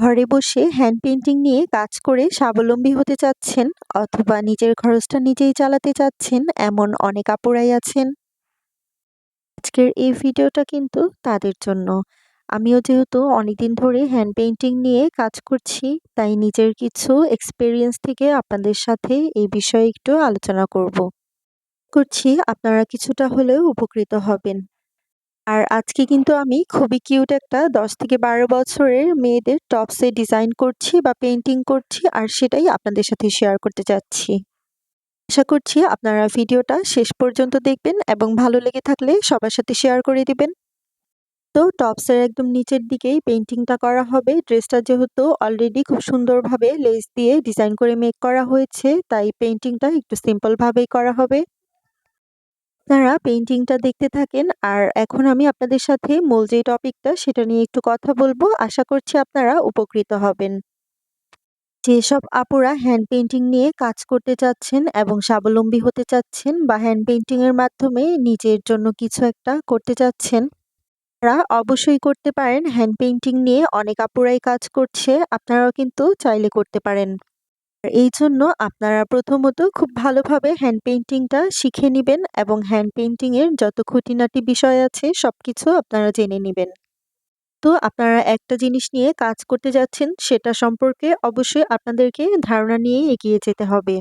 ঘরে বসে hand painting নিয়ে কাজ করে স্বাবলম্বী হতে চাচ্ছেন অথবা নিজের খরচটা নিজেই চালাতে চাচ্ছেন এমন অনেক আপুরাই আছেন। আজকের এই ভিডিওটা কিন্তু তাদের জন্য। আমিও যেহেতু অনেকদিন ধরে হ্যান্ড পেইন্টিং নিয়ে কাজ করছি, তাই নিজের কিছু এক্সপিরিয়েন্স থেকে আপনাদের সাথে এই বিষয়ে একটু আলোচনা করব। করছি, আপনারা কিছুটা হলেও উপকৃত হবেন। আর আজকে কিন্তু আমি খুবই কিউট একটা দশ থেকে বারো বছরের মেয়েদের টপসে ডিজাইন করছি বা পেন্টিং করছি আর সেটাই আপনাদের সাথে শেয়ার করতে যাচ্ছি আশা করছি আপনারা ভিডিওটা শেষ পর্যন্ত দেখবেন এবং ভালো লেগে থাকলে সবার সাথে শেয়ার করে দিবেন। তো টপসের একদম নিচের দিকেই পেন্টিংটা করা হবে। ড্রেসটা যেহেতু অলরেডি খুব সুন্দরভাবে লেস দিয়ে ডিজাইন করে মেক করা হয়েছে, তাই পেন্টিংটা একটু সিম্পলভাবেই করা হবে। আপনারা পেন্টিংটা দেখতে থাকেন। আর এখন আমি আপনাদের সাথে মূল যে টপিকটা সেটা নিয়ে একটু কথা বলব। আশা করছি আপনারা উপকৃত হবেন। যেসব আপুরা হ্যান্ড পেইন্টিং নিয়ে কাজ করতে চাচ্ছেন এবং স্বাবলম্বী হতে চাচ্ছেন বা হ্যান্ড পেইন্টিং এর মাধ্যমে নিজের জন্য কিছু একটা করতে চাচ্ছেন, তারা অবশ্যই করতে পারেন। হ্যান্ড পেন্টিং নিয়ে অনেক আপুরাই কাজ করছে। আপনারাও কিন্তু চাইলে করতে পারেন। এই জন্য আপনারা প্রথমত খুব ভালোভাবে হ্যান্ড পেইন্টিংটা শিখে নেবেন এবং হ্যান্ড পেইন্টিংয়ের যত খুঁটিনাটি বিষয় আছে সব কিছু আপনারা জেনে নেবেন। তো আপনারা একটা জিনিস নিয়ে কাজ করতে যাচ্ছেন সেটা সম্পর্কে অবশ্যই আপনাদেরকে ধারণা নিয়ে এগিয়ে যেতে হবে।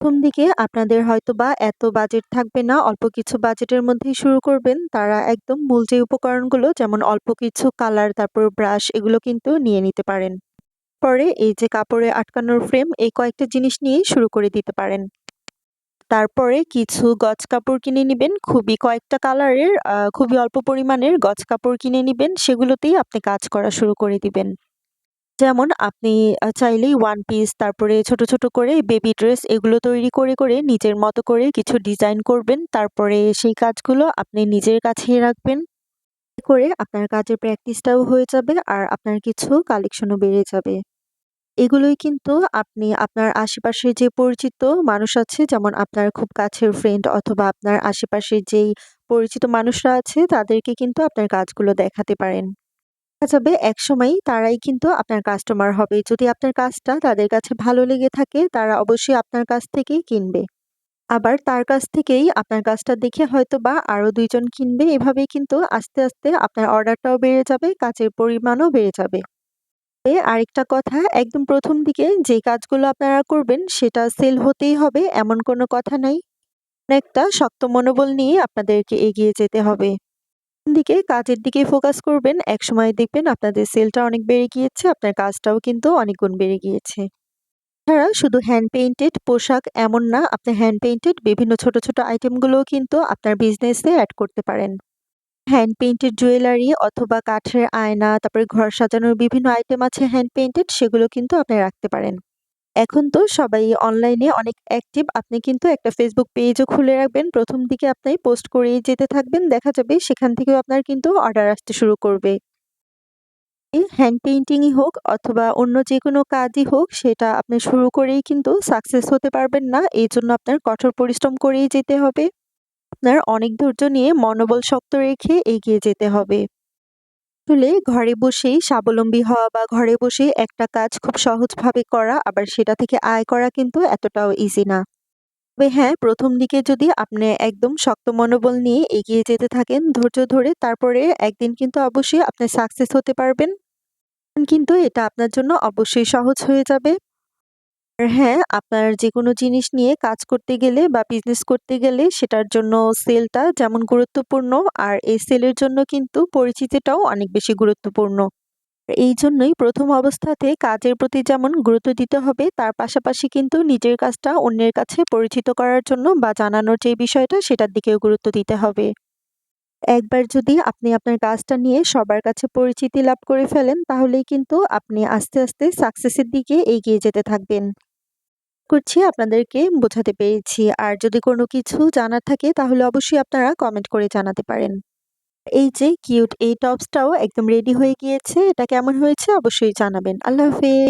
প্রথম দিকে আপনাদের হয়তো বা এত বাজেট থাকবে না, অল্প কিছু বাজেটের মধ্যেই শুরু করবেন। তারা একদম মূল যে উপকরণগুলো, যেমন অল্প কিছু কালার তারপর ব্রাশ এগুলো কিন্তু নিয়ে নিতে পারেন। পরে এই যে কাপড়ে আটকানোর ফ্রেম এই কয়েকটা জিনিস নিয়েই শুরু করে দিতে পারেন। তারপরে কিছু গজ কাপড় কিনে নেবেন। খুবই কয়েকটা কালারের খুবই অল্প পরিমাণের গজ কাপড় কিনে নেবেন। সেগুলোতেই আপনি কাজ করা শুরু করে দিবেন। যেমন আপনি চাইলেই ওয়ান পিস তারপরে ছোট ছোট করে বেবি ড্রেস এগুলো তৈরি করে করে নিজের মতো করে কিছু ডিজাইন করবেন। তারপরে সেই কাজগুলো আপনি নিজের কাছেই রাখবেন। করে আপনার কাজের প্র্যাকটিসটাও হয়ে যাবে আর আপনার কিছু কালেকশনও বেড়ে যাবে। এগুলোই কিন্তু আপনি আপনার আশেপাশে যে পরিচিত মানুষ আছে, যেমন আপনার খুব কাছের ফ্রেন্ড অথবা আপনার আশেপাশে যেই পরিচিত মানুষরা আছে, তাদেরকে কিন্তু আপনার কাজগুলো দেখাতে পারেন। দেখা যাবে একসময় তারাই কিন্তু আপনার কাস্টমার হবে। যদি আপনার কাজটা তাদের কাছে ভালো লেগে থাকে, তারা অবশ্যই আপনার কাছ থেকেই কিনবে। আবার তার কাছ থেকেই আপনার কাজটা দেখে হয়তো বা আরও দুইজন কিনবে। এভাবেই কিন্তু আস্তে আস্তে আপনার অর্ডারটাও বেড়ে যাবে, কাজের পরিমাণও বেড়ে যাবে। আরেকটা কথা, একদম প্রথম দিকে যে কাজগুলো আপনারা করবেন সেটা সেল হতেই হবে, এমন কোনো কথা নাই। একটা শক্ত মনোবল নিয়ে আপনাদেরকে এগিয়ে যেতে হবে। দিকে কাজের দিকে ফোকাস করবেন এক সময় দেখবেন আপনাদের সেলটা অনেক বেড়ে গিয়েছে, আপনার কাজটাও কিন্তু অনেক গুণ বেড়ে গিয়েছে। এছাড়া শুধু হ্যান্ড পেইন্টেড পোশাক এমন না, আপনি হ্যান্ড পেইন্টেড বিভিন্ন ছোট ছোট আইটেমগুলোও কিন্তু আপনার বিজনেসে অ্যাড করতে পারেন। হ্যান্ড পেইন্টেড জুয়েলারি অথবা কাঠের আয়না, তারপরে ঘর সাজানোর বিভিন্ন আইটেম আছে হ্যান্ড পেইন্টেড সেগুলো কিন্তু আপনি রাখতে পারেন। এখন তো সবাই অনলাইনে অনেক অ্যাক্টিভ আপনি কিন্তু একটা ফেসবুক পেজও খুলে রাখবেন, প্রথম দিকে আপনি পোস্ট করেই যেতে থাকবেন, দেখা যাবে সেখান থেকেও আপনার কিন্তু অর্ডার আসতে শুরু করবে। হ্যান্ড পেইন্টিংই হোক অথবা অন্য যে কোনো কাজই হোক, সেটা আপনি শুরু করেই কিন্তু সাকসেস হতে পারবেন না। এই জন্য আপনার কঠোর পরিশ্রম করেই যেতে হবে। আপনার অনেক ধৈর্য নিয়ে মনোবল শক্ত রেখে এগিয়ে যেতে হবে। আসলে ঘরে বসেই স্বাবলম্বী হওয়া বা ঘরে বসেই একটা কাজ খুব সহজভাবে করা, আবার সেটা থেকে আয় করা কিন্তু এতটাও ইজি না। তবে হ্যাঁ প্রথম দিকে যদি আপনি একদম শক্ত মনোবল নিয়ে এগিয়ে যেতে থাকেন ধৈর্য ধরে তারপরে একদিন কিন্তু অবশ্যই আপনি সাকসেস হতে পারবেন কিন্তু এটা আপনার জন্য অবশ্যই সহজ হয়ে যাবে হ্যাঁ, আপনার যেকোনো জিনিস নিয়ে কাজ করতে গেলে বা বিজনেস করতে গেলে সেটার জন্য সেলটা যেমন গুরুত্বপূর্ণ আর এই সেলের জন্য কিন্তু পরিচিতিটাও অনেক বেশি গুরুত্বপূর্ণ। এই জন্যই প্রথম অবস্থাতে কাজের প্রতি যেমন গুরুত্ব দিতে হবে, তার পাশাপাশি কিন্তু নিজের কাজটা অন্যের কাছে পরিচিত করার জন্য বা জানানোর যে বিষয়টা সেটার দিকেও গুরুত্ব দিতে হবে। একবার যদি আপনি আপনার কাজটা নিয়ে সবার কাছে পরিচিতি লাভ করে ফেলেন, তাহলেই কিন্তু আপনি আস্তে আস্তে সাকসেসের দিকে এগিয়ে যেতে থাকবেন। করছি, আপনাদেরকে বোঝাতে পেরেছি আর যদি কোনো কিছু জানার থাকে, তাহলে অবশ্যই আপনারা কমেন্ট করে জানাতে পারেন এই যে কিউট এই টপসটাও একদম রেডি হয়ে গিয়েছে। এটা কেমন হয়েছে অবশ্যই জানাবেন। আল্লাহ হাফেজ।